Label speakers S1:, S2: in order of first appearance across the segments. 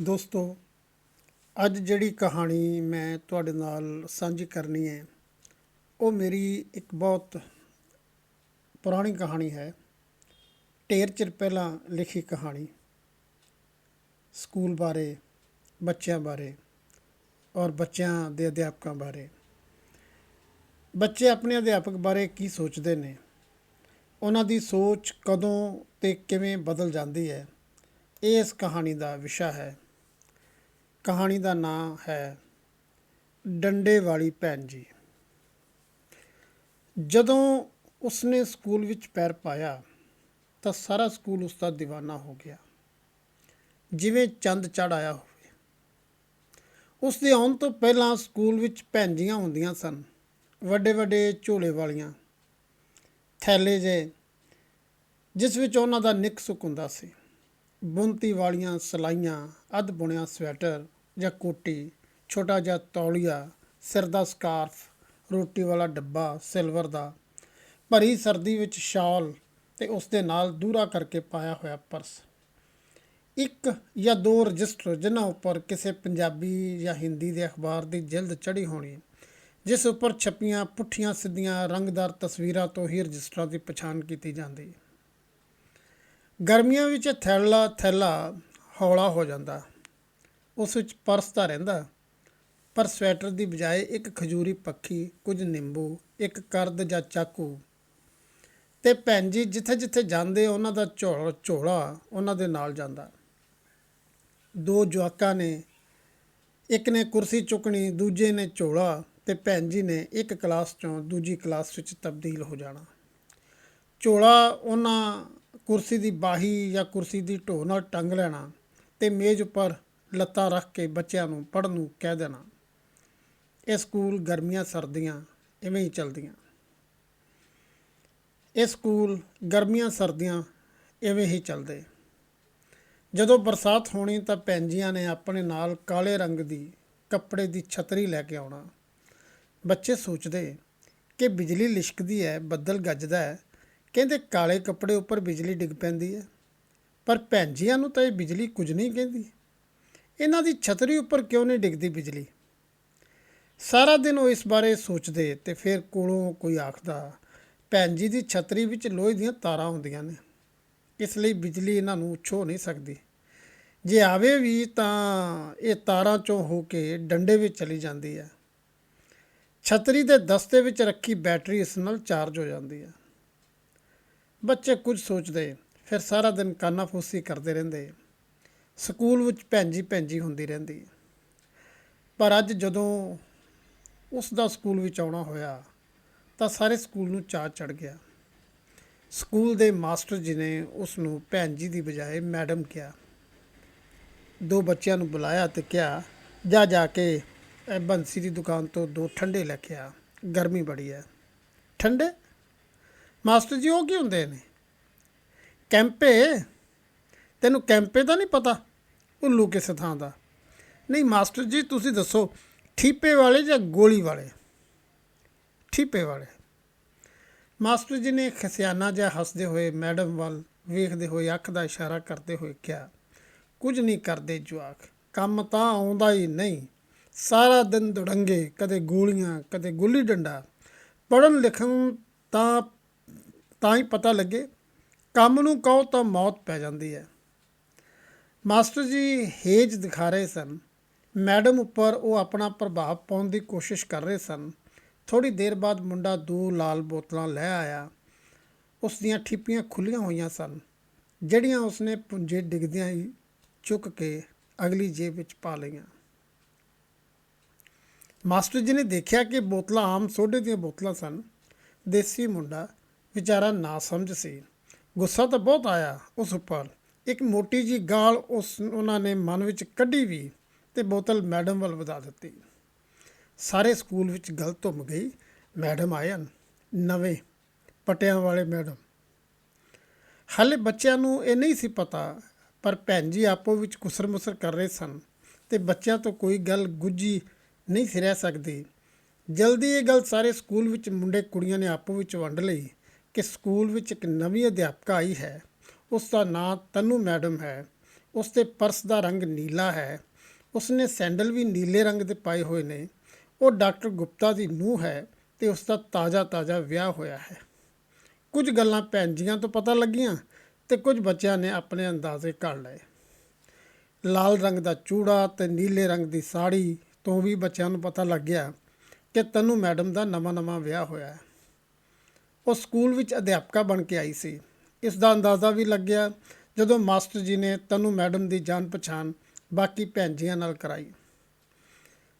S1: ਦੋਸਤੋ, ਅੱਜ ਜਿਹੜੀ ਕਹਾਣੀ ਮੈਂ ਤੁਹਾਡੇ ਨਾਲ ਸਾਂਝੀ ਕਰਨੀ ਹੈ, ਉਹ ਮੇਰੀ ਇੱਕ ਬਹੁਤ ਪੁਰਾਣੀ ਕਹਾਣੀ ਹੈ। ਢੇਰ ਚਿਰ ਪਹਿਲਾਂ ਲਿਖੀ ਕਹਾਣੀ। ਸਕੂਲ ਬਾਰੇ, ਬੱਚਿਆਂ ਬਾਰੇ ਔਰ ਬੱਚਿਆਂ ਦੇ ਅਧਿਆਪਕਾਂ ਬਾਰੇ। ਬੱਚੇ ਆਪਣੇ ਅਧਿਆਪਕ ਬਾਰੇ ਕੀ ਸੋਚਦੇ ਨੇ? ਉਹਨਾਂ ਦੀ ਸੋਚ ਕਦੋਂ ਤੇ ਕਿਵੇਂ ਬਦਲ ਜਾਂਦੀ ਹੈ? ਇਹ ਇਸ ਕਹਾਣੀ ਦਾ ਵਿਸ਼ਾ ਹੈ। ਕਹਾਣੀ ਦਾ ਨਾਂ ਹੈ ਡੰਡੇ ਵਾਲੀ ਭੈਣ ਜੀ। ਜਦੋਂ ਉਸਨੇ ਸਕੂਲ ਵਿੱਚ ਪੈਰ ਪਾਇਆ ਤਾਂ ਸਾਰਾ ਸਕੂਲ ਉਸ ਦਾ دیਵਾਨਾ ਹੋ ਗਿਆ। ਜਿਵੇਂ ਚੰਦ ਚੜ ਆਇਆ ਹੋਵੇ। ਉਸ ਦੇ ਆਉਣ ਤੋਂ ਪਹਿਲਾਂ ਸਕੂਲ ਵਿੱਚ ਭੈਣ ਜੀਆਂ ਹੁੰਦੀਆਂ ਸਨ। ਵੱਡੇ ਵੱਡੇ ਝੋਲੇ ਵਾਲੀਆਂ, ਥੈਲੇ ਜੇ ਜਿਸ ਵਿੱਚ ਉਹਨਾਂ ਦਾ ਨਿੱਕ ਸੁੱਕ ਹੁੰਦਾ ਸੀ। ਬੁਣਤੀ ਵਾਲੀਆਂ ਸਲਾਈਆਂ, ਅੱਧ ਬੁਣਿਆ ਸਵੈਟਰ ਜਾਂ ਕੋਟੀ, ਛੋਟਾ ਜਿਹਾ ਤੌਲੀਆ, ਸਿਰ ਦਾ ਸਕਾਰਫ, ਰੋਟੀ ਵਾਲਾ ਡੱਬਾ, ਸਿਲਵਰ ਦਾ। ਭਰੀ ਸਰਦੀ ਵਿੱਚ ਸ਼ਾਲ ਤੇ ਉਸ ਦੇ ਨਾਲ ਦੂਰਾ ਕਰਕੇ ਪਾਇਆ ਹੋਇਆ ਪਰਸ। ਇੱਕ ਜਾਂ ਦੋ ਰਜਿਸਟਰ ਜਿਨ੍ਹਾਂ ਉੱਪਰ ਕਿਸੇ ਪੰਜਾਬੀ ਜਾਂ ਹਿੰਦੀ ਦੇ ਅਖਬਾਰ ਦੀ ਜਿਲਦ ਚੜੀ ਹੋਣੀ, ਜਿਸ ਉੱਪਰ ਛਪੀਆਂ, ਪੁੱਠੀਆਂ ਸਿੱਧੀਆਂ ਰੰਗਦਾਰ ਤਸਵੀਰਾਂ ਤੋਂ ਹੀ ਰਜਿਸਟਰਾਂ ਦੀ ਪਛਾਣ ਕੀਤੀ ਜਾਂਦੀ। ਗਰਮੀਆਂ ਵਿੱਚ ਥੈਲਾ ਥੈਲਾ ਹੌਲਾ ਹੋ ਜਾਂਦਾ। ਉਸ ਵਿੱਚ ਪਰਸ ਤਾਂ ਰਹਿੰਦਾ, ਪਰ ਸਵੈਟਰ ਦੀ ਬਜਾਏ ਇੱਕ ਖਜੂਰੀ ਪੱਖੀ, ਕੁਝ ਨਿੰਬੂ, ਇੱਕ ਕਰਦ ਜਾਂ ਚਾਕੂ। ਤੇ ਭੈਣ ਜੀ, ਜਿੱਥੇ ਜਿੱਥੇ ਜਾਂਦੇ ਉਹਨਾਂ ਦਾ ਝੋਲ ਝੋਲਾ ਉਹਨਾਂ ਦੇ ਨਾਲ ਜਾਂਦਾ। ਦੋ ਜਵਾਕਾਂ ਨੇ, ਇੱਕ ਨੇ ਕੁਰਸੀ ਚੁੱਕਣੀ, ਦੂਜੇ ਨੇ ਝੋਲਾ ਤੇ ਭੈਣ ਜੀ ਨੇ ਇੱਕ ਕਲਾਸ ਚੋਂ ਦੂਜੀ ਕਲਾਸ ਵਿੱਚ ਤਬਦੀਲ ਹੋ ਜਾਣਾ। ਝੋਲਾ ਉਹਨਾਂ ਕੁਰਸੀ ਦੀ ਬਾਹੀ ਜਾਂ ਕੁਰਸੀ ਦੀ ਢੋ ਨਾਲ ਟੰਗ ਲੈਣਾ ਤੇ ਮੇਜ਼ ਉੱਪਰ ਲੱਤਾਂ ਰੱਖ ਕੇ ਬੱਚਿਆਂ ਨੂੰ ਪੜ੍ਹਨ ਨੂੰ ਕਹਿ ਦੇਣਾ। ਇਹ ਸਕੂਲ ਗਰਮੀਆਂ ਸਰਦੀਆਂ ਇਵੇਂ ਹੀ ਚੱਲਦੀਆਂ। ਇਹ ਸਕੂਲ ਗਰਮੀਆਂ ਸਰਦੀਆਂ ਇਵੇਂ ਹੀ ਚੱਲਦੇ। ਜਦੋਂ ਬਰਸਾਤ ਹੋਣੀ ਤਾਂ ਪੈਂਜੀਆਂ ਨੇ ਆਪਣੇ ਨਾਲ ਕਾਲੇ ਰੰਗ ਦੀ ਕੱਪੜੇ ਦੀ ਛਤਰੀ ਲੈ ਕੇ ਆਉਣਾ। ਬੱਚੇ ਸੋਚਦੇ ਕਿ ਬਿਜਲੀ ਲਿਸ਼ਕਦੀ ਹੈ, ਬੱਦਲ ਗੱਜਦਾ ਹੈ ਕਹਿੰਦੇ ਕਾਲੇ ਕੱਪੜੇ ਉੱਪਰ ਬਿਜਲੀ ਡਿੱਗ ਪੈਂਦੀ ਹੈ। ਪਰ ਭੈਣਜੀਆਂ ਨੂੰ ਤਾਂ ਇਹ ਬਿਜਲੀ ਕੁਝ ਨਹੀਂ ਕਹਿੰਦੀ। ਇਹਨਾਂ ਦੀ ਛਤਰੀ ਉੱਪਰ ਕਿਉਂ ਨਹੀਂ ਡਿੱਗਦੀ ਬਿਜਲੀ? ਸਾਰਾ ਦਿਨ ਉਹ ਇਸ ਬਾਰੇ ਸੋਚਦੇ ਤੇ ਫਿਰ ਕੋਲੋਂ ਕੋਈ ਆਖਦਾ ਭੈਣ ਜੀ ਦੀ ਛਤਰੀ ਵਿੱਚ ਲੋਹੇ ਦੀਆਂ ਤਾਰਾਂ ਹੁੰਦੀਆਂ ਨੇ। ਇਸ ਲਈ ਬਿਜਲੀ ਇਹਨਾਂ ਨੂੰ ਛੋ ਨਹੀਂ ਸਕਦੀ। ਜੇ ਆਵੇ ਵੀ ਤਾਂ ਇਹ ਤਾਰਾਂ ਚੋਂ ਹੋ ਕੇ ਡੰਡੇ ਵਿੱਚ ਚਲੀ ਜਾਂਦੀ ਹੈ। ਛਤਰੀ ਦੇ ਦਸਤੇ ਵਿੱਚ ਰੱਖੀ ਬੈਟਰੀ ਇਸ ਨਾਲ ਚਾਰਜ ਹੋ ਜਾਂਦੀ ਹੈ। ਬੱਚੇ ਕੁਝ ਸੋਚਦੇ, ਫਿਰ ਸਾਰਾ ਦਿਨ ਕਾਨਾਫੂਸੀ ਕਰਦੇ ਰਹਿੰਦੇ। ਸਕੂਲ ਵਿੱਚ ਭੈਂਜੀ ਭੈਂਜੀ ਹੁੰਦੀ ਰਹਿੰਦੀ। ਪਰ ਅੱਜ ਜਦੋਂ ਉਸ ਦਾ ਸਕੂਲ ਵਿੱਚ ਆਉਣਾ ਹੋਇਆ, ਤਾਂ ਸਾਰੇ ਸਕੂਲ ਨੂੰ ਚਾਅ ਚੜ ਗਿਆ। ਸਕੂਲ ਦੇ ਮਾਸਟਰ ਜੀ ਨੇ ਉਸ ਨੂੰ ਭੈਣ ਜੀ ਦੀ ਬਜਾਏ ਮੈਡਮ ਕਿਹਾ। ਦੋ ਬੱਚਿਆਂ ਨੂੰ ਬੁਲਾਇਆ ਤੇ ਕਿਹਾ, ਜਾ ਜਾ ਕੇ ਇਹ ਬੰਸੀ ਦੀ ਦੁਕਾਨ ਤੋਂ ਦੋ ਠੰਡੇ ਲੈ ਕੇ ਆ। ਗਰਮੀ ਬੜੀ ਹੈ। ਠੰਡੇ? ਮਾਸਟਰ ਜੀ ਉਹ ਕੀ ਹੁੰਦੇ ਨੇ? ਕੈਂਪੇ? ਤੈਨੂੰ ਕੈਂਪੇ ਦਾ ਨਹੀਂ ਪਤਾ? ਉੱਲੂ ਕਿਸੇ ਥਾਂ ਦਾ? ਨਹੀਂ, ਮਾਸਟਰ ਜੀ, ਤੁਸੀਂ ਦੱਸੋ, ਠੀਪੇ ਵਾਲੇ ਜਾਂ ਗੋਲੀ ਵਾਲੇ? ਠੀਪੇ ਵਾਲੇ। ਮਾਸਟਰ ਜੀ ਨੇ ਖਸਿਆਨਾ ਜਿਹਾ ਹੱਸਦੇ ਹੋਏ ਮੈਡਮ ਵੱਲ ਵੇਖਦੇ ਹੋਏ ਅੱਖ ਦਾ ਇਸ਼ਾਰਾ ਕਰਦੇ ਹੋਏ ਕਿਹਾ, ਕੁਝ ਨਹੀਂ ਕਰਦੇ ਜਵਾਕ, ਕੰਮ ਤਾਂ ਆਉਂਦਾ ਹੀ ਨਹੀਂ। ਸਾਰਾ ਦਿਨ ਦੁੜੰਗੇ, ਕਦੇ ਗੋਲੀਆਂ, ਕਦੇ ਗੁੱਲੀ ਡੰਡਾ। ਪੜਨ ਲਿਖਣ ਤਾਂ ਤਾਂ ਹੀ ਪਤਾ ਲੱਗੇ, ਕੰਮ ਨੂੰ ਕਹੋ ਤਾਂ ਮੌਤ ਪੈ ਜਾਂਦੀ ਹੈ। ਮਾਸਟਰ ਜੀ ਹੇਜ ਦਿਖਾ ਰਹੇ ਸਨ। ਮੈਡਮ ਉੱਪਰ ਉਹ ਆਪਣਾ ਪ੍ਰਭਾਵ ਪਾਉਣ ਦੀ ਕੋਸ਼ਿਸ਼ ਕਰ ਰਹੇ ਸਨ। ਥੋੜੀ ਦੇਰ ਬਾਅਦ ਮੁੰਡਾ ਦੋ ਲਾਲ ਬੋਤਲਾਂ ਲੈ ਆਇਆ। ਉਸ ਦੀਆਂ ਠਿੱਪੀਆਂ ਖੁੱਲੀਆਂ ਹੋਈਆਂ ਸਨ, ਜਿਹੜੀਆਂ ਉਸਨੇ ਪੁੰਜੇ ਡਿੱਗਦਿਆਂ ਹੀ ਚੁੱਕ ਕੇ ਅਗਲੀ ਜੇਬ ਵਿੱਚ ਪਾ ਲਈਆਂ। ਮਾਸਟਰ ਜੀ ਨੇ ਦੇਖਿਆ ਕਿ ਬੋਤਲਾਂ ਆਮ ਸੋਡੇ ਦੀਆਂ ਬੋਤਲਾਂ ਸਨ। ਦੇਸੀ ਮੁੰਡਾ ਵਿਚਾਰਾ ਨਾ ਸਮਝ ਸੀ। ਗੁੱਸਾ ਤਾਂ ਬਹੁਤ ਆਇਆ ਉਸ ਉੱਪਰ। ਇੱਕ ਮੋਟੀ ਜੀ ਗਾਲ ਉਸ ਉਹਨਾਂ ਨੇ ਮਨ ਵਿੱਚ ਕੱਢੀ ਵੀ ਤੇ ਬੋਤਲ ਮੈਡਮ ਵੱਲ ਵਧਾ ਦਿੱਤੀ। ਸਾਰੇ ਸਕੂਲ ਵਿੱਚ ਗੱਲ ਧੁੰਮ ਗਈ। ਮੈਡਮ ਆਏ ਹਨ। ਨਵੇਂ, ਪਟਿਆਂ ਵਾਲੇ ਮੈਡਮ। ਹਾਲੇ ਬੱਚਿਆਂ ਨੂੰ ਇਹ ਨਹੀਂ ਸੀ ਪਤਾ, ਪਰ ਭੈਣ ਜੀ ਆਪੋ ਵਿੱਚ ਕੁਸਰ ਮੁਸਰ ਕਰ ਰਹੇ ਸਨ ਤੇ ਬੱਚਿਆਂ ਤੋਂ ਕੋਈ ਗੱਲ ਗੁੱਜੀ ਨਹੀਂ ਸੀ ਰਹਿ ਸਕਦੀ। ਜਲਦੀ ਇਹ ਗੱਲ ਸਾਰੇ ਸਕੂਲ ਵਿੱਚ ਮੁੰਡੇ ਕੁੜੀਆਂ ਨੇ ਆਪੋ ਵਿੱਚ ਵੰਡ ਲਈ। ਕਿ ਸਕੂਲ ਵਿੱਚ ਇੱਕ ਨਵੀਂ ਅਧਿਆਪਕਾ ਆਈ ਹੈ। ਉਸ ਦਾ ਨਾਂ ਤਨੂ ਮੈਡਮ ਹੈ। ਉਸ ਦੇ ਪਰਸ ਦਾ ਰੰਗ ਨੀਲਾ ਹੈ। ਉਸਨੇ ਸੈਂਡਲ ਵੀ ਨੀਲੇ ਰੰਗ ਦੇ ਪਾਏ ਹੋਏ ਨੇ। ਉਹ ਡਾਕਟਰ ਗੁਪਤਾ ਦੀ ਨੂੰਹ ਹੈ ਤੇ ਉਸ ਦਾ ਤਾਜ਼ਾ ਤਾਜ਼ਾ ਵਿਆਹ ਹੋਇਆ ਹੈ। ਕੁਝ ਗੱਲਾਂ ਭੈਣ ਜੀਆਂ ਤੋਂ ਪਤਾ ਲੱਗੀਆਂ ਤੇ ਕੁਝ ਬੱਚਿਆਂ ਨੇ ਆਪਣੇ ਅੰਦਾਜ਼ੇ ਕਰ ਲਏ। ਲਾਲ ਰੰਗ ਦਾ ਚੂੜਾ ਤੇ ਨੀਲੇ ਰੰਗ ਦੀ ਸਾੜੀ ਤੋਂ ਵੀ ਬੱਚਿਆਂ ਨੂੰ ਪਤਾ ਲੱਗ ਗਿਆ ਕਿ ਤਨੂ ਮੈਡਮ ਦਾ ਨਵਾਂ-ਨਵਾਂ ਵਿਆਹ ਹੋਇਆ ਹੈ। ਉਹ ਸਕੂਲ ਵਿੱਚ ਅਧਿਆਪਕਾ ਬਣ ਕੇ ਆਈ ਸੀ। ਇਸ ਦਾ ਅੰਦਾਜ਼ਾ ਵੀ ਲੱਗਿਆ ਜਦੋਂ ਮਾਸਟਰ ਜੀ ਨੇ ਤਨੂ ਮੈਡਮ ਦੀ ਜਾਣ ਪਛਾਣ ਬਾਕੀ ਭੈਣ ਜੀਆਂ ਨਾਲ ਕਰਾਈ।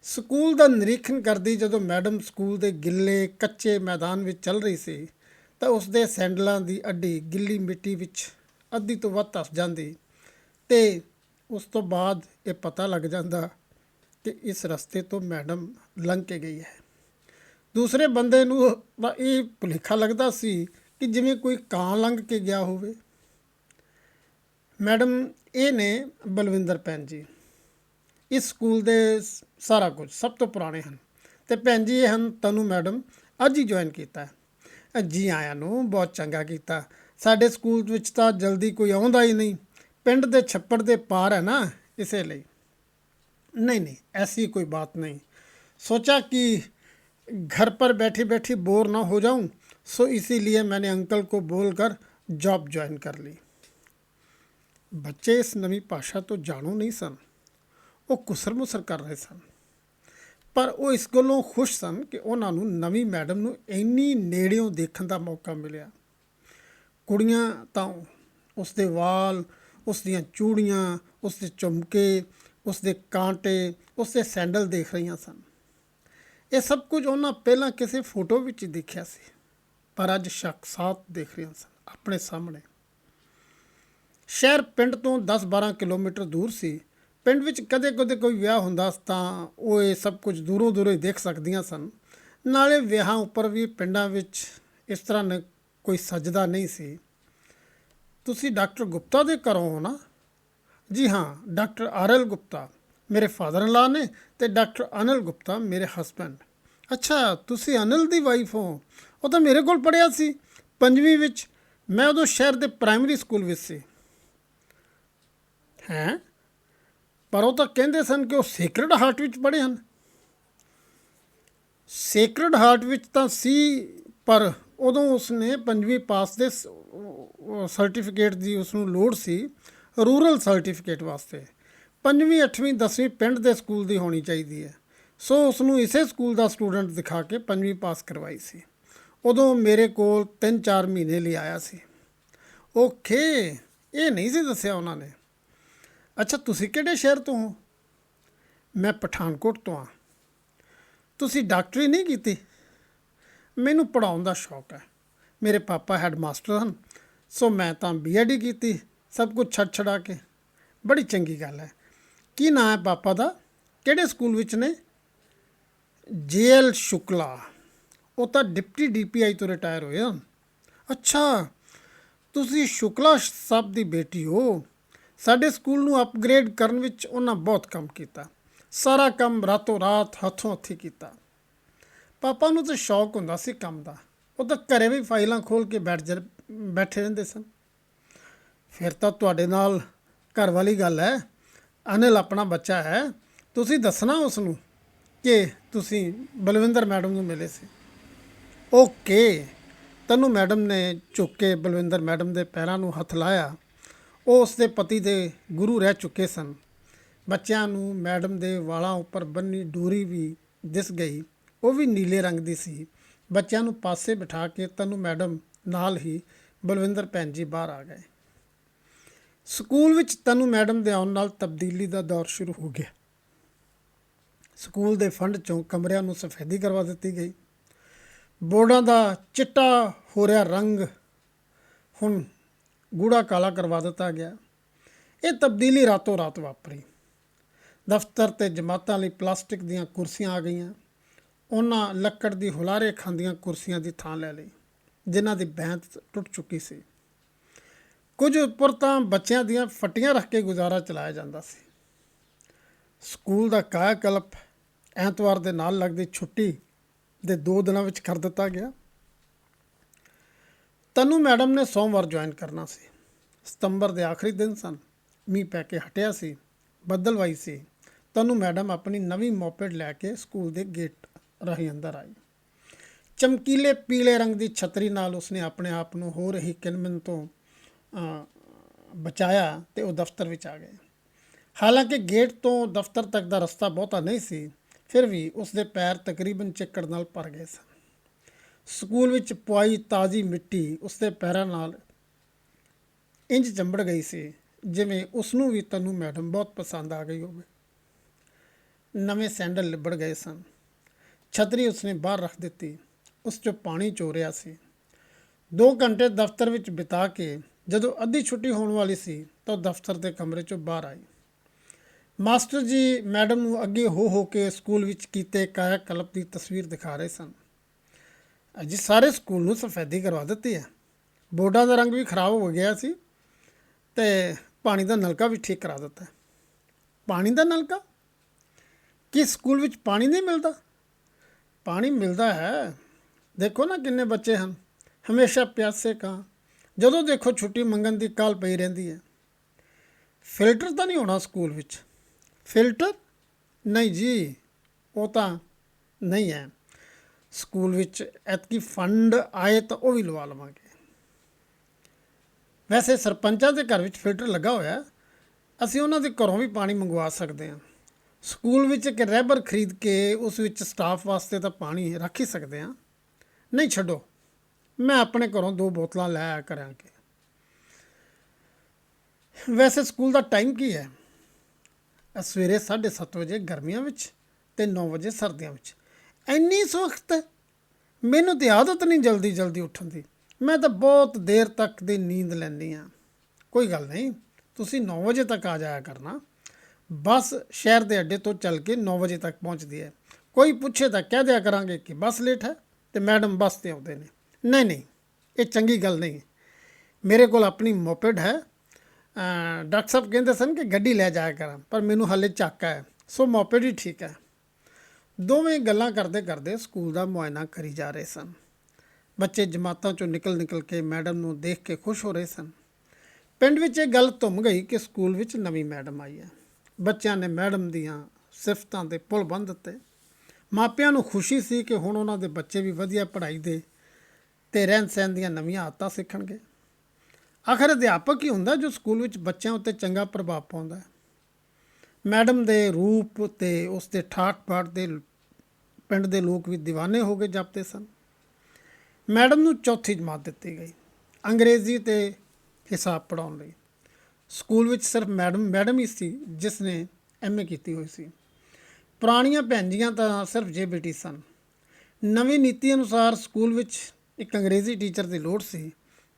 S1: ਸਕੂਲ ਦਾ ਨਿਰੀਖਣ ਕਰਦੀ ਜਦੋਂ ਮੈਡਮ ਸਕੂਲ ਦੇ ਗਿੱਲੇ, ਕੱਚੇ ਮੈਦਾਨ ਵਿੱਚ ਚੱਲ ਰਹੀ ਸੀ, ਤਾਂ ਉਸ ਦੇ ਸੈਂਡਲਾਂ ਦੀ ਅੱਡੀ ਗਿੱਲੀ ਮਿੱਟੀ ਵਿੱਚ ਅੱਧੀ ਤੋਂ ਵੱਧ ਧਸ ਜਾਂਦੀ ਤੇ ਉਸ ਤੋਂ ਬਾਅਦ ਇਹ ਪਤਾ ਲੱਗ ਜਾਂਦਾ ਕਿ ਇਸ ਰਸਤੇ ਤੋਂ ਮੈਡਮ ਲੰਘ ਕੇ ਗਈ ਹੈ। ਦੂਸਰੇ ਬੰਦੇ ਨੂੰ ਇਹ ਭੁਲੇਖਾ ਲੱਗਦਾ ਸੀ ਕਿ ਜਿਵੇਂ ਕੋਈ ਕਾਂ ਲੰਘ ਕੇ ਗਿਆ ਹੋਵੇ। ਮੈਡਮ, ਇਹ ਨੇ ਬਲਵਿੰਦਰ ਭੈਣ ਜੀ। ਇਸ ਸਕੂਲ ਦੇ ਸਾਰਾ ਕੁਝ ਸਭ ਤੋਂ ਪੁਰਾਣੇ ਹਨ। ਤੇ ਭੈਣ ਜੀ ਇਹ ਹਨ ਤਨੂ ਮੈਡਮ, ਅੱਜ ਹੀ ਜੁਆਇਨ ਕੀਤਾ। ਜੀ ਆਇਆਂ ਨੂੰ ਬਹੁਤ ਚੰਗਾ ਕੀਤਾ। ਸਾਡੇ ਸਕੂਲ ਵਿੱਚ ਤਾਂ ਜਲਦੀ ਕੋਈ ਆਉਂਦਾ ਹੀ ਨਹੀਂ। ਪਿੰਡ ਦੇ ਛੱਪੜ ਦੇ ਪਾਰ ਹੈ ਨਾ, ਇਸੇ ਲਈ। ਨਹੀਂ ਨਹੀਂ, ਐਸੀ ਕੋਈ ਬਾਤ ਨਹੀਂ। ਸੋਚਾ ਕਿ घर पर बैठी बैठी बोर ना हो जाऊं सो इसीलिए मैंने अंकल को बोलकर जॉब ज्वाइन कर ली ਬੱਚੇ ਇਸ ਨਵੀਂ ਭਾਸ਼ਾ ਤੋਂ ਜਾਣੂ ਨਹੀਂ ਸਨ ਉਹ ਕੁਸਰ ਮੁਸਰ ਕਰ ਰਹੇ ਸਨ ਪਰ ਉਹ ਇਸ ਗੱਲੋਂ ਖੁਸ਼ ਸਨ ਕਿ ਉਹਨਾਂ ਨੂੰ ਨਵੀਂ ਮੈਡਮ ਨੂੰ ਇੰਨੀ ਨੇੜਿਓਂ ਦੇਖਣ ਦਾ ਮੌਕਾ ਮਿਲਿਆ ਕੁੜੀਆਂ ਤਾਂ ਉਸ ਦੇ ਵਾਲ ਉਸ ਦੀਆਂ ਚੂੜੀਆਂ ਉਸ ਦੇ ਝੁਮਕੇ ਉਸ ਦੇ ਕਾਂਟੇ ਉਸ ਦੇ ਸੈਂਡਲ ਦੇਖ ਰਹੀਆਂ ਸਨ ਇਹ ਸਭ ਕੁਝ ਉਹਨਾਂ ਪਹਿਲਾਂ ਕਿਸੇ ਫੋਟੋ ਵਿੱਚ ਹੀ ਦੇਖਿਆ ਸੀ। ਪਰ ਅੱਜ ਸ਼ਖਸਾਤ ਦੇਖ ਰਹੀਆਂ ਸਨ, ਆਪਣੇ ਸਾਹਮਣੇ। ਸ਼ਹਿਰ ਪਿੰਡ ਤੋਂ 10-12 ਕਿਲੋਮੀਟਰ ਦੂਰ ਸੀ। ਪਿੰਡ ਵਿੱਚ ਕਦੇ-ਕਦੇ ਕੋਈ ਵਿਆਹ ਹੁੰਦਾ ਤਾਂ ਉਹ ਇਹ ਸਭ ਕੁਝ ਦੂਰੋਂ ਦੂਰੋਂ ਹੀ ਦੇਖ ਸਕਦੀਆਂ ਸਨ। ਨਾਲੇ ਵਿਆਹਾਂ ਉੱਪਰ ਵੀ ਪਿੰਡਾਂ ਵਿੱਚ ਇਸ ਤਰ੍ਹਾਂ ਨ- ਕੋਈ ਸਜਦਾ ਨਹੀਂ ਸੀ। ਤੁਸੀਂ ਡਾਕਟਰ ਗੁਪਤਾ ਦੇ ਘਰੋਂ ਹੋ ਨਾ? ਜੀ ਹਾਂ, ਡਾਕਟਰ ਆਰਐਲ ਗੁਪਤਾ। ਮੇਰੇ ਫਾਦਰ ਇਨ ਲਾ ਨੇ ਤੇ ਡਾਕਟਰ ਅਨਿਲ ਗੁਪਤਾ ਮੇਰੇ ਹਸਬੰਡ ਅੱਛਾ, ਤੁਸੀਂ ਅਨਿਲ ਦੀ ਵਾਈਫ ਹੋ। ਉਹ ਤਾਂ ਮੇਰੇ ਕੋਲ ਪੜਿਆ ਸੀ। ਪੰਜਵੀਂ ਵਿੱਚ ਮੈਂ ਉਦੋਂ ਸ਼ਹਿਰ ਦੇ ਪ੍ਰਾਇਮਰੀ ਸਕੂਲ ਵਿੱਚ ਸੀ। ਹੈਂ? ਪਰ ਉਹ ਤਾਂ ਕਹਿੰਦੇ ਸਨ ਕਿ ਉਹ ਸੇਕਰਡ ਹਾਰਟ ਵਿੱਚ ਪੜ੍ਹੇ ਹਨ। ਸੇਕਰਡ ਹਾਰਟ ਵਿੱਚ ਤਾਂ ਸੀ, ਪਰ ਉਦੋਂ ਉਸਨੇ ਪੰਜਵੀਂ ਪਾਸ ਦੇ ਸਰਟੀਫਿਕੇਟ ਦੀ ਉਸ ਨੂੰ ਲੋੜ ਸੀ ਰੂਰਲ ਸਰਟੀਫਿਕੇਟ ਵਾਸਤੇ। ਪੰਜਵੀਂ, ਅੱਠਵੀਂ, ਦਸਵੀਂ ਪਿੰਡ ਦੇ ਸਕੂਲ ਦੀ ਹੋਣੀ ਚਾਹੀਦੀ ਹੈ। ਸੋ ਉਸ ਨੂੰ ਇਸੇ ਸਕੂਲ ਦਾ ਸਟੂਡੈਂਟ ਦਿਖਾ ਕੇ ਪੰਜਵੀਂ ਪਾਸ ਕਰਵਾਈ ਸੀ। ਉਦੋਂ ਮੇਰੇ ਕੋਲ 3-4 ਮਹੀਨੇ ਲਈ ਆਇਆ ਸੀ। ਓਕੇ ਇਹ ਨਹੀਂ ਸੀ ਦੱਸਿਆ ਉਹਨਾਂ ਨੇ। ਅੱਛਾ, ਤੁਸੀਂ ਕਿਹੜੇ ਸ਼ਹਿਰ ਤੋਂ ਹੋ? ਮੈਂ ਪਠਾਨਕੋਟ ਤੋਂ ਹਾਂ। ਤੁਸੀਂ ਡਾਕਟਰੀ ਨਹੀਂ ਕੀਤੀ? ਮੈਨੂੰ ਪੜਾਉਣ ਦਾ ਸ਼ੌਕ ਹੈ। ਮੇਰੇ ਪਾਪਾ ਹੈਡਮਾਸਟਰ ਹਨ, ਸੋ ਮੈਂ ਤਾਂ ਬੀਐਡੀ ਕੀਤੀ, ਸਭ ਕੁਝ ਛੱਡ ਛੜਾ ਕੇ। ਬੜੀ ਚੰਗੀ ਗੱਲ ਹੈ। ਕੀ ਨਾਂ ਹੈ ਪਾਪਾ ਦਾ? ਕਿਹੜੇ ਸਕੂਲ ਵਿੱਚ ਨੇ? ਜੇਐਲ ਸ਼ੁਕਲਾ। ਉਹ ਤਾਂ ਡਿਪਟੀ ਡੀਪੀਆਈ ਤੋਂ ਰਿਟਾਇਰ ਹੋਏ ਹਨ। ਅੱਛਾ, ਤੁਸੀਂ ਸ਼ੁਕਲਾ ਸਾਹਿਬ ਦੀ ਬੇਟੀ ਹੋ। ਸਾਡੇ ਸਕੂਲ ਨੂੰ ਅਪਗ੍ਰੇਡ ਕਰਨ ਵਿੱਚ ਉਹਨਾਂ ਬਹੁਤ ਕੰਮ ਕੀਤਾ। ਸਾਰਾ ਕੰਮ ਰਾਤੋਂ ਰਾਤ ਹੱਥੋਂ ਹੱਥੀ ਕੀਤਾ। ਪਾਪਾ ਨੂੰ ਤਾਂ ਸ਼ੌਕ ਹੁੰਦਾ ਸੀ ਕੰਮ ਦਾ। ਉਹ ਤਾਂ ਘਰੇ ਵੀ ਫਾਈਲਾਂ ਖੋਲ ਕੇ ਬੈਠ ਜਾ, ਬੈਠੇ ਰਹਿੰਦੇ ਸਨ। ਫਿਰ ਤਾਂ ਤੁਹਾਡੇ ਨਾਲ ਘਰ ਵਾਲੀ ਗੱਲ ਹੈ। ਅਨਿਲ ਆਪਣਾ ਬੱਚਾ ਹੈ, ਤੁਸੀਂ ਦੱਸਣਾ ਉਸ ਨੂੰ ਕਿ ਤੁਸੀਂ ਬਲਵਿੰਦਰ ਮੈਡਮ ਨੂੰ ਮਿਲੇ ਸੀ। ਓਕੇ, ਤਨੂ ਮੈਡਮ ਨੇ ਝੁੱਕ ਕੇ ਬਲਵਿੰਦਰ ਮੈਡਮ ਦੇ ਪੈਰਾਂ ਨੂੰ ਹੱਥ ਲਾਇਆ। ਉਹ ਉਸ ਦੇ ਪਤੀ ਦੇ ਗੁਰੂ ਰਹਿ ਚੁੱਕੇ ਸਨ। ਬੱਚਿਆਂ ਨੂੰ ਮੈਡਮ ਦੇ ਵਾਲਾਂ ਉੱਪਰ ਬੰਨੀ ਡੋਰੀ ਵੀ ਦਿਸ ਗਈ। ਉਹ ਵੀ ਨੀਲੇ ਰੰਗ ਦੀ ਸੀ। ਬੱਚਿਆਂ ਨੂੰ ਪਾਸੇ ਬਿਠਾ ਕੇ ਤੈਨੂੰ ਮੈਡਮ ਨਾਲ ਹੀ ਬਲਵਿੰਦਰ ਭੈਣ ਜੀ ਬਾਹਰ ਆ ਗਏ। ਸਕੂਲ ਵਿੱਚ ਤੈਨੂੰ ਮੈਡਮ ਦੇ ਆਉਣ ਨਾਲ ਤਬਦੀਲੀ ਦਾ ਦੌਰ ਸ਼ੁਰੂ ਹੋ ਗਿਆ। ਸਕੂਲ ਦੇ ਫੰਡ ਚੋਂ ਕਮਰਿਆਂ ਨੂੰ ਸਫੈਦੀ ਕਰਵਾ ਦਿੱਤੀ ਗਈ। ਬੋਰਡਾਂ ਦਾ ਚਿੱਟਾ ਹੋ ਰਿਹਾ ਰੰਗ ਹੁਣ ਗੂੜਾ ਕਾਲਾ ਕਰਵਾ ਦਿੱਤਾ ਗਿਆ। ਇਹ ਤਬਦੀਲੀ ਰਾਤੋਂ ਰਾਤ ਵਾਪਰੀ। ਦਫ਼ਤਰ ਤੇ ਜਮਾਤਾਂ ਲਈ ਪਲਾਸਟਿਕ ਦੀਆਂ ਕੁਰਸੀਆਂ ਆ ਗਈਆਂ। ਉਹਨਾਂ ਲੱਕੜ ਦੀ ਹੁਲਾਰੇ ਖਾਂਦੀਆਂ ਕੁਰਸੀਆਂ ਦੀ ਥਾਂ ਲੈ ਲਈ, ਜਿਨ੍ਹਾਂ ਦੀ ਬੈਂਤ ਟੁੱਟ ਚੁੱਕੀ ਸੀ। ਕੁਝ ਉੱਪਰ ਤਾਂ ਬੱਚਿਆਂ ਦੀਆਂ ਫੱਟੀਆਂ ਰੱਖ ਕੇ ਗੁਜ਼ਾਰਾ ਚਲਾਇਆ ਜਾਂਦਾ ਸੀ। ਸਕੂਲ ਦਾ ਕਾਇਆਕਲਪ ਐਤਵਾਰ ਦੇ ਨਾਲ ਲੱਗਦੀ ਛੁੱਟੀ ਦੇ 2 ਦਿਨਾਂ ਵਿੱਚ ਕਰ ਦਿੱਤਾ ਗਿਆ। ਤਨੂ ਮੈਡਮ ਨੇ ਸੋਮਵਾਰ ਜੁਆਇਨ ਕਰਨਾ ਸੀ। ਸਤੰਬਰ ਦੇ ਆਖਰੀ ਦਿਨ ਸਨ। ਮੀਂਹ ਪੈ ਕੇ ਹਟਿਆ ਸੀ ਬੱਦਲਵਾਈ ਸੀ। ਤਨੂੰ ਮੈਡਮ ਆਪਣੀ ਨਵੀਂ ਮੋਪੇਡ ਲੈ ਕੇ ਸਕੂਲ ਦੇ ਗੇਟ ਰਾਹੀਂ ਅੰਦਰ ਆਈ। ਚਮਕੀਲੇ ਪੀਲੇ ਰੰਗ ਦੀ ਛਤਰੀ ਨਾਲ ਉਸਨੇ ਆਪਣੇ ਆਪ ਨੂੰ ਹੋ ਰਹੀ ਕਿਨਮਨ ਤੋਂ ਬਚਾਇਆ ਤੇ ਉਹ ਦਫ਼ਤਰ ਵਿੱਚ ਆ ਗਏ। ਹਾਲਾਂਕਿ ਗੇਟ ਤੋਂ ਦਫ਼ਤਰ ਤੱਕ ਦਾ ਰਸਤਾ ਬਹੁਤਾ ਨਹੀਂ ਸੀ, ਫਿਰ ਵੀ ਉਸਦੇ ਪੈਰ ਤਕਰੀਬਨ ਚਿੱਕੜ ਨਾਲ ਭਰ ਗਏ ਸਨ। ਸਕੂਲ ਵਿੱਚ ਪੁਆਈ ਤਾਜ਼ੀ ਮਿੱਟੀ ਉਸਦੇ ਪੈਰਾਂ ਨਾਲ ਇੰਜ ਚੰਬੜ ਗਈ ਸੀ, ਜਿਵੇਂ ਉਸ ਨੂੰ ਵੀ ਤਨੂੰ ਮੈਡਮ ਬਹੁਤ ਪਸੰਦ ਆ ਗਈ ਹੋਵੇ। ਨਵੇਂ ਸੈਂਡਲ ਲਿਬੜ ਗਏ ਸਨ। ਛਤਰੀ ਉਸਨੇ ਬਾਹਰ ਰੱਖ ਦਿੱਤੀ। ਉਸ 'ਚੋਂ ਪਾਣੀ ਚੋ ਰਿਹਾ ਸੀ। 2 ਘੰਟੇ ਦਫ਼ਤਰ ਵਿੱਚ ਬਿਤਾ ਕੇ ਜਦੋਂ ਅੱਧੀ ਛੁੱਟੀ ਹੋਣ ਵਾਲੀ ਸੀ ਤਾਂ ਉਹ ਦਫ਼ਤਰ ਦੇ ਕਮਰੇ 'ਚੋਂ ਬਾਹਰ ਆਈ। ਮਾਸਟਰ ਜੀ, ਮੈਡਮ ਨੂੰ ਅੱਗੇ ਹੋ ਹੋ ਕੇ ਸਕੂਲ ਵਿੱਚ ਕੀਤੇ ਕਾਇਆ ਕਲਪ ਦੀ ਤਸਵੀਰ ਦਿਖਾ ਰਹੇ ਸਨ। ਅਜੀ, ਸਾਰੇ ਸਕੂਲ ਨੂੰ ਸਫੈਦੀ ਕਰਵਾ ਦਿੱਤੀ ਹੈ ਬੋਰਡਾਂ ਦਾ ਰੰਗ ਵੀ ਖਰਾਬ ਹੋ ਗਿਆ ਸੀ ਤੇ ਪਾਣੀ ਦਾ ਨਲਕਾ ਵੀ ਠੀਕ ਕਰਾ ਦਿੱਤਾ। ਪਾਣੀ ਦਾ ਨਲਕਾ? ਕੀ ਸਕੂਲ ਵਿੱਚ ਪਾਣੀ ਨਹੀਂ ਮਿਲਦਾ? ਪਾਣੀ ਮਿਲਦਾ ਹੈ। ਦੇਖੋ ਨਾ ਕਿੰਨੇ ਬੱਚੇ ਹਨ। ਹਮੇਸ਼ਾ ਪਿਆਸੇ ਕਾਂ। ਜਦੋਂ ਦੇਖੋ ਛੁੱਟੀ ਮੰਗਣ ਦੀ ਕਾਲ ਪਈ ਰਹਿੰਦੀ ਹੈ। ਫਿਲਟਰ ਤਾਂ ਨਹੀਂ ਹੋਣਾ ਸਕੂਲ ਵਿੱਚ। ਫਿਲਟਰ? ਨਹੀਂ ਜੀ, ਉਹ ਤਾਂ ਨਹੀਂ ਹੈ। ਸਕੂਲ ਵਿੱਚ ਐਤਕੀ ਫੰਡ ਆਏ ਤਾਂ ਉਹ ਵੀ ਲਵਾ ਲਵਾਂਗੇ। ਵੈਸੇ ਸਰਪੰਚਾਂ ਦੇ ਘਰ ਵਿੱਚ ਫਿਲਟਰ ਲੱਗਾ ਹੋਇਆ। ਅਸੀਂ ਉਹਨਾਂ ਦੇ ਘਰੋਂ ਵੀ ਪਾਣੀ ਮੰਗਵਾ ਸਕਦੇ ਹਾਂ। ਸਕੂਲ ਵਿੱਚ ਇੱਕ ਰੈਬਰ ਖਰੀਦ ਕੇ ਉਸ ਵਿੱਚ ਸਟਾਫ ਵਾਸਤੇ ਤਾਂ ਪਾਣੀ ਰੱਖ ਹੀ ਸਕਦੇ ਹਾਂ। ਨਹੀਂ ਛੱਡੋ। ਮੈਂ ਆਪਣੇ ਘਰੋਂ ਦੋ ਬੋਤਲਾਂ ਲੈ ਆਇਆ ਕਰਾਂਗੇ। ਵੈਸੇ ਸਕੂਲ ਦਾ ਟਾਈਮ ਕੀ ਹੈ? ਇਹ ਸਵੇਰੇ 7:30 ਵਜੇ ਗਰਮੀਆਂ ਵਿੱਚ ਤੇ 9 ਵਜੇ ਸਰਦੀਆਂ ਵਿੱਚ। ਇੰਨੀ ਸਖਤ? ਮੈਨੂੰ ਤੇ ਆਦਤ ਨਹੀਂ ਜਲਦੀ ਜਲਦੀ ਉੱਠਣ ਦੀ। ਮੈਂ ਤਾਂ ਬਹੁਤ ਦੇਰ ਤੱਕ ਦੀ ਨੀਂਦ ਲੈਂਦੀ ਆ ਕੋਈ ਗੱਲ ਨਹੀਂ, ਤੁਸੀਂ 9 ਵਜੇ ਤੱਕ ਆ ਜਾਇਆ ਕਰਨਾ। ਬੱਸ ਸ਼ਹਿਰ ਦੇ ਅੱਡੇ ਤੋਂ ਚੱਲ ਕੇ 9 ਵਜੇ ਤੱਕ ਪਹੁੰਚਦੀ ਹੈ। ਕੋਈ ਪੁੱਛੇ ਤਾਂ ਕਹਿ ਦਿਆ ਕਰਾਂਗੇ ਕਿ ਬੱਸ ਲੇਟ ਹੈ ਤੇ ਮੈਡਮ ਬੱਸ ਤੇ ਆਉਂਦੇ ਨੇ। ਨਹੀਂ ਨਹੀਂ, ਇਹ ਚੰਗੀ ਗੱਲ ਨਹੀਂ। ਮੇਰੇ ਕੋਲ ਆਪਣੀ ਮੋਪੇਡ ਹੈ। ਡਾਕਟਰ ਸਾਹਿਬ ਕਹਿੰਦੇ ਸਨ ਕਿ ਗੱਡੀ ਲੈ ਜਾਇਆ ਕਰਾਂ, ਪਰ ਮੈਨੂੰ ਹਾਲੇ ਚੱਕ ਹੈ। ਸੋ ਮੋਪੇਡ ਹੀ ਠੀਕ ਹੈ। ਦੋਵੇਂ ਗੱਲਾਂ ਕਰਦੇ ਕਰਦੇ ਸਕੂਲ ਦਾ ਮੁਆਇਨਾ ਕਰੀ ਜਾ ਰਹੇ ਸਨ। ਬੱਚੇ ਜਮਾਤਾਂ ਚੋਂ ਨਿਕਲ ਨਿਕਲ ਕੇ ਮੈਡਮ ਨੂੰ ਦੇਖ ਕੇ ਖੁਸ਼ ਹੋ ਰਹੇ ਸਨ। ਪਿੰਡ ਵਿੱਚ ਇਹ ਗੱਲ ਧੁੰਮ ਗਈ ਕਿ ਸਕੂਲ ਵਿੱਚ ਨਵੀਂ ਮੈਡਮ ਆਈ ਹੈ। ਬੱਚਿਆਂ ਨੇ ਮੈਡਮ ਦੀਆਂ ਸਿਫਤਾਂ ਦੇ ਪੁਲ ਬੰਨ ਦਿੱਤੇ। ਮਾਪਿਆਂ ਨੂੰ ਖੁਸ਼ੀ ਸੀ ਕਿ ਹੁਣ ਉਹਨਾਂ ਦੇ ਬੱਚੇ ਵੀ ਵਧੀਆ ਪੜ੍ਹਾਈ ਦੇ ਤੇ ਰਹਿਣ ਸਹਿਣ ਦੀਆਂ ਨਵੀਆਂ ਆਦਤਾਂ ਸਿੱਖਣਗੇ। ਆਖਰ ਅਧਿਆਪਕ ਹੀ ਹੁੰਦਾ ਜੋ ਸਕੂਲ ਵਿੱਚ ਬੱਚਿਆਂ ਉੱਤੇ ਚੰਗਾ ਪ੍ਰਭਾਵ ਪਾਉਂਦਾ ਹੈ। ਮੈਡਮ ਦੇ ਰੂਪ ਤੇ ਉਸ ਦੇ ਠਾਠ ਪਾਠ ਦੇ ਪਿੰਡ ਦੇ ਲੋਕ ਵੀ دیਵਾਨੇ ਹੋ ਗਏ ਜਪਦੇ ਸਨ। ਮੈਡਮ ਨੂੰ ਚੌਥੀ ਜਮਾਤ ਦਿੱਤੀ ਗਈ, ਅੰਗਰੇਜ਼ੀ ਤੇ ਹਿਸਾਬ ਪੜਾਉਣ ਲਈ। ਸਕੂਲ ਵਿੱਚ ਸਿਰਫ ਮੈਡਮ ਮੈਡਮ ਹੀ ਸੀ ਜਿਸ ਨੇ ਐਮਏ ਕੀਤੀ ਹੋਈ ਸੀ। ਪੁਰਾਣੀਆਂ ਭੈਣਜੀਆਂ ਤਾਂ ਸਿਰਫ ਜੇਬੀਟੀ ਸਨ। ਨਵੀਂ ਨੀਤੀ ਅਨੁਸਾਰ ਸਕੂਲ ਵਿੱਚ ਇੱਕ ਅੰਗਰੇਜ਼ੀ ਟੀਚਰ ਦੀ ਲੋੜ ਸੀ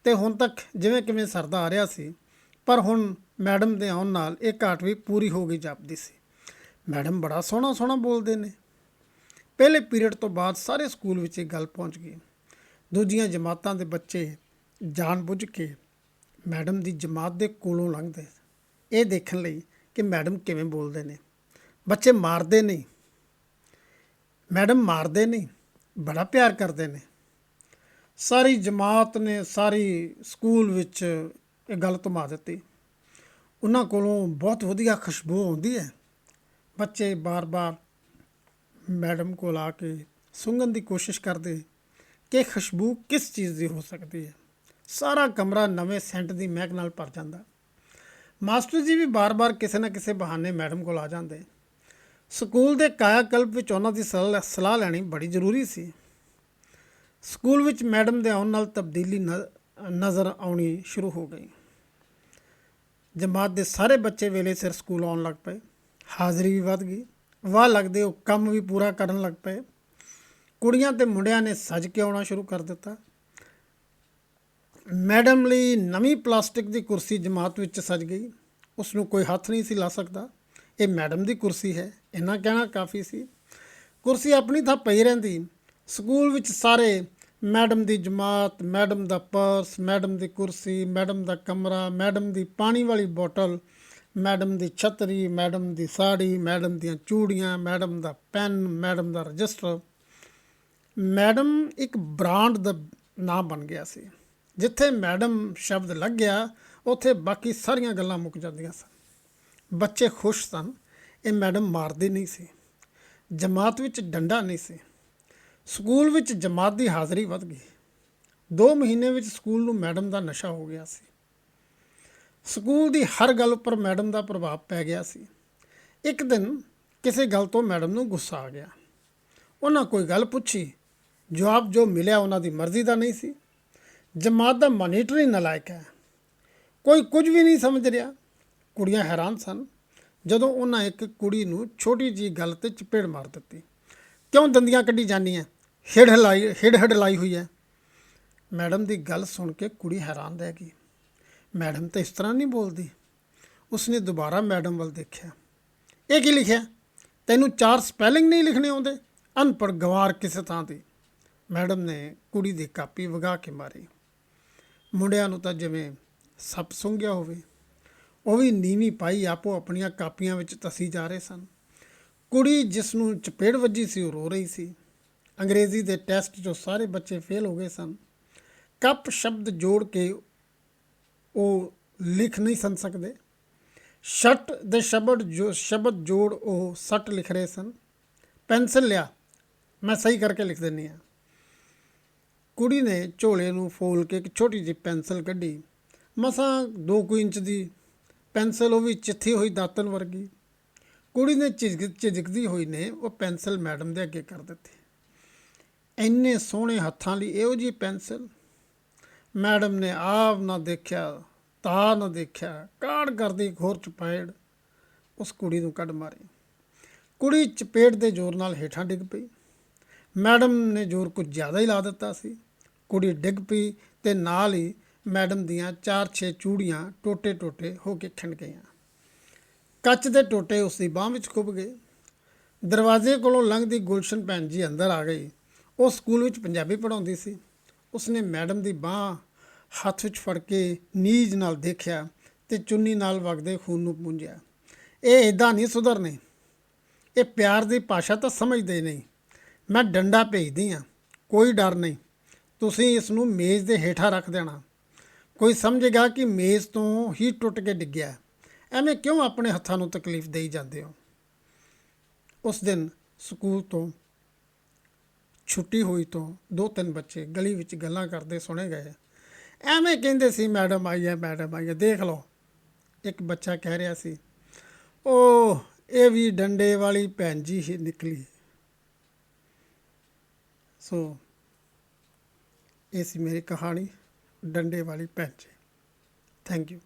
S1: ਤੇ ਹੁਣ ਤੱਕ ਜਿਵੇਂ ਕਿਵੇਂ ਸਰਦਾ ਆ ਰਿਹਾ ਸੀ, ਪਰ ਹੁਣ ਮੈਡਮ ਦੇ ਆਉਣ ਨਾਲ ਇਹ ਘਾਟ ਵੀ ਪੂਰੀ ਹੋ ਗਈ ਜਾਪਦੀ ਸੀ। ਮੈਡਮ ਬੜਾ ਸੋਹਣਾ ਸੋਹਣਾ ਬੋਲਦੇ ਨੇ। ਪਹਿਲੇ ਪੀਰੀਅਡ ਤੋਂ ਬਾਅਦ ਸਾਰੇ ਸਕੂਲ ਵਿੱਚ ਇਹ ਗੱਲ ਪਹੁੰਚ ਗਈ। ਦੂਜੀਆਂ ਜਮਾਤਾਂ ਦੇ ਬੱਚੇ ਜਾਣਬੁੱਝ ਕੇ ਮੈਡਮ ਦੀ ਜਮਾਤ ਦੇ ਕੋਲੋਂ ਲੰਘਦੇ। ਇਹ ਦੇਖਣ ਲਈ ਕਿ ਮੈਡਮ ਕਿਵੇਂ ਬੋਲਦੇ ਨੇ। ਬੱਚੇ ਮਾਰਦੇ ਨਹੀਂ ਮੈਡਮ ਮਾਰਦੇ ਨਹੀਂ ਬੜਾ ਪਿਆਰ ਕਰਦੇ ਨੇ। ਸਾਰੀ ਜਮਾਤ ਨੇ ਸਾਰੀ ਸਕੂਲ ਵਿੱਚ ਇਹ ਗੱਲ ਧਮਾ ਦਿੱਤੀ। ਉਹਨਾਂ ਕੋਲੋਂ ਬਹੁਤ ਵਧੀਆ ਖੁਸ਼ਬੂ ਆਉਂਦੀ ਹੈ। ਬੱਚੇ ਬਾਰ-ਬਾਰ ਮੈਡਮ ਕੋਲ ਆ ਕੇ ਸੁੰਘਣ ਦੀ ਕੋਸ਼ਿਸ਼ ਕਰਦੇ ਕਿ ਖੁਸ਼ਬੂ ਕਿਸ ਚੀਜ਼ ਦੀ ਹੋ ਸਕਦੀ ਹੈ। ਸਾਰਾ ਕਮਰਾ ਨਵੇਂ ਸੈਂਟ ਦੀ ਮਹਿਕ ਨਾਲ ਭਰ ਜਾਂਦਾ। ਮਾਸਟਰ ਜੀ ਵੀ ਬਾਰ-ਬਾਰ ਕਿਸੇ ਨਾ ਕਿਸੇ ਬਹਾਨੇ ਮੈਡਮ ਕੋਲ ਆ ਜਾਂਦੇ। ਸਕੂਲ ਦੇ ਕਾਇਆਕਲਪ ਵਿੱਚ ਉਹਨਾਂ ਦੀ ਸਲਾਹ ਸਲਾਹ ਲੈਣੀ ਬੜੀ ਜ਼ਰੂਰੀ ਸੀ। ਸਕੂਲ ਵਿੱਚ ਮੈਡਮ ਦੇ ਆਉਣ ਨਾਲ ਤਬਦੀਲੀ ਨ- ਨਜ਼ਰ ਆਉਣੀ ਸ਼ੁਰੂ ਹੋ ਗਈ। ਜਮਾਤ ਦੇ ਸਾਰੇ ਬੱਚੇ ਵੇਲੇ ਸਿਰ ਸਕੂਲ ਆਉਣ ਲੱਗ ਪਏ। ਹਾਜ਼ਰੀ ਵੀ ਵੱਧ ਗਈ। ਵਾਹ ਲੱਗਦੇ ਉਹ ਕੰਮ ਵੀ ਪੂਰਾ ਕਰਨ ਲੱਗ ਪਏ। ਕੁੜੀਆਂ ਤੇ ਮੁੰਡਿਆਂ ਨੇ ਸੱਜ ਕੇ ਆਉਣਾ ਸ਼ੁਰੂ ਕਰ ਦਿੱਤਾ। ਮੈਡਮ ਲਈ ਨਵੀਂ ਪਲਾਸਟਿਕ ਦੀ ਕੁਰਸੀ ਜਮਾਤ ਵਿੱਚ ਸੱਜ ਗਈ। ਉਸ ਨੂੰ ਕੋਈ ਹੱਥ ਨਹੀਂ ਸੀ ਲਾ ਸਕਦਾ। ਇਹ ਮੈਡਮ ਦੀ ਕੁਰਸੀ ਹੈ। ਇੰਨਾ ਕਹਿਣਾ ਕਾਫੀ ਸੀ। ਕੁਰਸੀ ਆਪਣੀ ਥਾਂ ਪਈ ਰਹਿੰਦੀ। ਸਕੂਲ ਵਿੱਚ ਸਾਰੇ ਮੈਡਮ ਦੀ ਜਮਾਤ, ਮੈਡਮ ਦਾ ਪਰਸ, ਮੈਡਮ ਦੀ ਕੁਰਸੀ, ਮੈਡਮ ਦਾ ਕਮਰਾ, ਮੈਡਮ ਦੀ ਪਾਣੀ ਵਾਲੀ ਬੋਤਲ ਮੈਡਮ ਦੀ ਛਤਰੀ, ਮੈਡਮ ਦੀ ਸਾੜੀ, ਮੈਡਮ ਦੀਆਂ ਚੂੜੀਆਂ, ਮੈਡਮ ਦਾ ਪੈਨ, ਮੈਡਮ ਦਾ ਰਜਿਸਟਰ। ਮੈਡਮ ਇੱਕ ਬ੍ਰਾਂਡ ਦਾ ਨਾਮ ਬਣ ਗਿਆ ਸੀ। ਜਿੱਥੇ ਮੈਡਮ ਸ਼ਬਦ ਲੱਗ ਗਿਆ, ਉੱਥੇ ਬਾਕੀ ਸਾਰੀਆਂ ਗੱਲਾਂ ਮੁੱਕ ਜਾਂਦੀਆਂ ਸਨ। ਬੱਚੇ ਖੁਸ਼ ਸਨ, ਇਹ ਮੈਡਮ ਮਾਰਦੀ ਨਹੀਂ ਸੀ। ਜਮਾਤ ਵਿੱਚ ਡੰਡਾ ਨਹੀਂ ਸੀ। ਸਕੂਲ ਵਿੱਚ ਜਮਾਤ ਦੀ ਹਾਜ਼ਰੀ ਵੱਧ ਗਈ। 2 ਮਹੀਨੇ ਵਿੱਚ ਸਕੂਲ ਨੂੰ ਮੈਡਮ ਦਾ ਨਸ਼ਾ ਹੋ ਗਿਆ ਸੀ। ਸਕੂਲ ਦੀ ਹਰ ਗੱਲ ਉੱਪਰ ਮੈਡਮ ਦਾ ਪ੍ਰਭਾਵ ਪੈ ਗਿਆ ਸੀ। ਇੱਕ ਦਿਨ ਕਿਸੇ ਗੱਲ ਤੋਂ ਮੈਡਮ ਨੂੰ ਗੁੱਸਾ ਆ ਗਿਆ। ਉਹਨਾਂ ਕੋਈ ਗੱਲ ਪੁੱਛੀ। ਜਵਾਬ ਜੋ ਮਿਲਿਆ ਉਹਨਾਂ ਦੀ ਮਰਜ਼ੀ ਦਾ ਨਹੀਂ ਸੀ। ਜਮਾਤ ਦਾ ਮੋਨੀਟਰ ਹੀ ਨਲਾਇਕ ਹੈ। ਕੋਈ ਕੁਝ ਵੀ ਨਹੀਂ ਸਮਝ ਰਿਹਾ। ਕੁੜੀਆਂ ਹੈਰਾਨ ਸਨ ਜਦੋਂ ਉਹਨਾਂ ਇੱਕ ਕੁੜੀ ਨੂੰ ਛੋਟੀ ਜੀ ਗੱਲ ਤੇ ਚਪੇੜ ਮਾਰ ਦਿੱਤੀ। ਕਿਉਂ ਦੰਦੀਆਂ ਕੱਢੀ ਜਾਂਦੀਆਂ ਹਿੜ ਹਲਾਈ ਹਿੜ ਹੜ ਲਾਈ ਹੋਈ ਹੈ। ਮੈਡਮ ਦੀ ਗੱਲ ਸੁਣ ਕੇ ਕੁੜੀ ਹੈਰਾਨ ਰਹਿ ਗਈ। ਮੈਡਮ ਤਾਂ ਇਸ ਤਰ੍ਹਾਂ ਨਹੀਂ ਬੋਲਦੀ। ਉਸਨੇ ਦੁਬਾਰਾ ਮੈਡਮ ਵੱਲ ਦੇਖਿਆ। ਇਹ ਕੀ ਲਿਖਿਆ? ਤੈਨੂੰ ਚਾਰ ਸਪੈਲਿੰਗ ਨਹੀਂ ਲਿਖਣੇ ਆਉਂਦੇ? ਅਨਪੜ੍ਹ ਗਵਾਰ ਕਿਸੇ ਥਾਂ ਦੀ ਮੈਡਮ ਨੇ ਕੁੜੀ ਦੀ ਕਾਪੀ ਵਗਾ ਕੇ ਮਾਰੀ। ਮੁੰਡਿਆਂ ਨੂੰ ਤਾਂ ਜਿਵੇਂ ਸੱਪ ਸੁੰਘਿਆ ਹੋਵੇ। ਉਹ ਵੀ ਨੀਵੀਂ ਪਾਈ ਆਪੋ ਆਪਣੀਆਂ ਕਾਪੀਆਂ ਵਿੱਚ ਤਸੀ ਜਾ ਰਹੇ ਸਨ। ਕੁੜੀ ਜਿਸ ਨੂੰ ਚਪੇੜ ਵੱਜੀ ਸੀ, ਉਹ ਰੋ ਰਹੀ ਸੀ। ਅੰਗਰੇਜ਼ੀ ਦੇ ਟੈਸਟ 'ਚੋਂ ਸਾਰੇ ਬੱਚੇ ਫੇਲ ਹੋ ਗਏ ਸਨ। ਕੱਪ ਸ਼ਬਦ ਜੋੜ ਕੇ ਉਹ ਲਿਖ ਨਹੀਂ ਸਨ ਸਕਦੇ। ਸ਼ਟ ਦੇ ਸ਼ਬਦ ਜੋ ਸ਼ਬਦ ਜੋੜ ਉਹ ਸੱਟ ਲਿਖ ਰਹੇ ਸਨ। ਪੈਨਸਲ ਲਿਆ, ਮੈਂ ਸਹੀ ਕਰਕੇ ਲਿਖ ਦਿੰਨੀ ਆ ਕੁੜੀ ਨੇ ਝੋਲੇ ਨੂੰ ਫੋਲ ਕੇ ਇੱਕ ਛੋਟੀ ਜਿਹੀ ਪੈਨਸਲ ਕੱਢੀ। ਮਸਾਂ 2 ਕੁ ਇੰਚ ਦੀ ਪੈਨਸਲ, ਉਹ ਵੀ ਚਿੱਥੀ ਹੋਈ ਦਾਤਨ ਵਰਗੀ। ਕੁੜੀ ਨੇ ਝਿਜਕ ਝਿਜਕਦੀ ਹੋਈ ਨੇ ਉਹ ਪੈਨਸਲ ਮੈਡਮ ਦੇ ਅੱਗੇ ਕਰ ਦਿੱਤੀ। ਇੰਨੇ ਸੋਹਣੇ ਹੱਥਾਂ ਲਈ ਇਹੋ ਜਿਹੀ ਪੈਨਸਲ? ਮੈਡਮ ਨੇ ਆਪ ਨਾ ਦੇਖਿਆ, ਤਾ ਨਾ ਦੇਖਿਆ। ਕਾੜ ਕਰਦੀ ਘੋਰ ਚਪੇੜ, ਉਸ ਕੁੜੀ ਨੂੰ ਕੱਢ ਮਾਰੀ। ਕੁੜੀ ਚਪੇੜ ਦੇ ਜ਼ੋਰ ਨਾਲ ਹੇਠਾਂ ਡਿੱਗ ਪਈ। ਮੈਡਮ ਨੇ ਜ਼ੋਰ ਕੁਝ ਜ਼ਿਆਦਾ ਹੀ ਲਾ ਦਿੱਤਾ ਸੀ। ਕੁੜੀ ਡਿੱਗ ਪਈ ਤੇ ਨਾਲ ਹੀ ਮੈਡਮ ਦੀਆਂ 4-6 ਚੂੜੀਆਂ ਟੋਟੇ-ਟੋਟੇ ਹੋ ਕੇ ਖਿੰਡ ਗਈਆਂ। ਕੱਚ ਦੇ ਟੋਟੇ ਉਸ ਦੀ ਬਾਹ ਵਿੱਚ ਖੁੱਭ ਗਏ। ਦਰਵਾਜ਼ੇ ਕੋਲੋਂ ਲੰਘਦੀ ਗੁਲਸ਼ਨ ਭੈਣ ਜੀ ਅੰਦਰ ਆ ਗਈ। ਉਹ ਸਕੂਲ ਵਿੱਚ ਪੰਜਾਬੀ ਪੜ੍ਹਾਉਂਦੀ ਸੀ। ਉਸਨੇ ਮੈਡਮ ਦੀ ਬਾਹ ਹੱਥ ਵਿੱਚ ਫੜ ਕੇ ਨੀਜ ਨਾਲ ਦੇਖਿਆ ਤੇ ਚੁੰਨੀ ਨਾਲ ਵਗਦੇ ਖੂਨ ਨੂੰ ਪੂੰਝਿਆ। ਇਹ ਇਦਾਂ ਨਹੀਂ ਸੁਧਰਨੇ। ਇਹ ਪਿਆਰ ਦੀ ਭਾਸ਼ਾ ਤਾਂ ਸਮਝਦੇ ਨਹੀਂ। ਮੈਂ ਡੰਡਾ ਭੇਜਦੀ ਆ ਕੋਈ ਡਰ ਨਹੀਂ। ਤੁਸੀਂ ਇਸ ਨੂੰ ਮੇਜ਼ ਦੇ ਹੇਠਾਂ ਰੱਖ ਦੇਣਾ। ਕੋਈ ਸਮਝੇਗਾ ਕਿ ਮੇਜ਼ ਤੋਂ ਹੀ ਟੁੱਟ ਕੇ ਡਿੱਗਿਆ। ਐਵੇਂ ਕਿਉਂ ਆਪਣੇ ਹੱਥਾਂ ਨੂੰ ਤਕਲੀਫ ਦੇਈ ਜਾਂਦੇ ਹੋ? ਉਸ ਦਿਨ ਸਕੂਲ ਤੋਂ ਛੁੱਟੀ ਹੋਈ ਤੋਂ ਦੋ ਤਿੰਨ ਬੱਚੇ ਗਲੀ ਵਿੱਚ ਗੱਲਾਂ ਕਰਦੇ ਸੁਣੇ ਗਏ। ਐਵੇਂ ਕਹਿੰਦੇ ਸੀ, ਮੈਡਮ ਆਈ ਹੈ, ਮੈਡਮ ਆਈ ਹੈ, ਦੇਖ ਲਓ। ਇੱਕ ਬੱਚਾ ਕਹਿ ਰਿਹਾ ਸੀ ਉਹ ਇਹ ਵੀ ਡੰਡੇ ਵਾਲੀ ਭੈਣ ਜੀ ਹੀ ਨਿਕਲੀ। ਸੋ, ਇਹ ਸੀ ਮੇਰੀ ਕਹਾਣੀ, ਡੰਡੇ ਵਾਲੀ ਭੈਣ ਜੀ। Thank you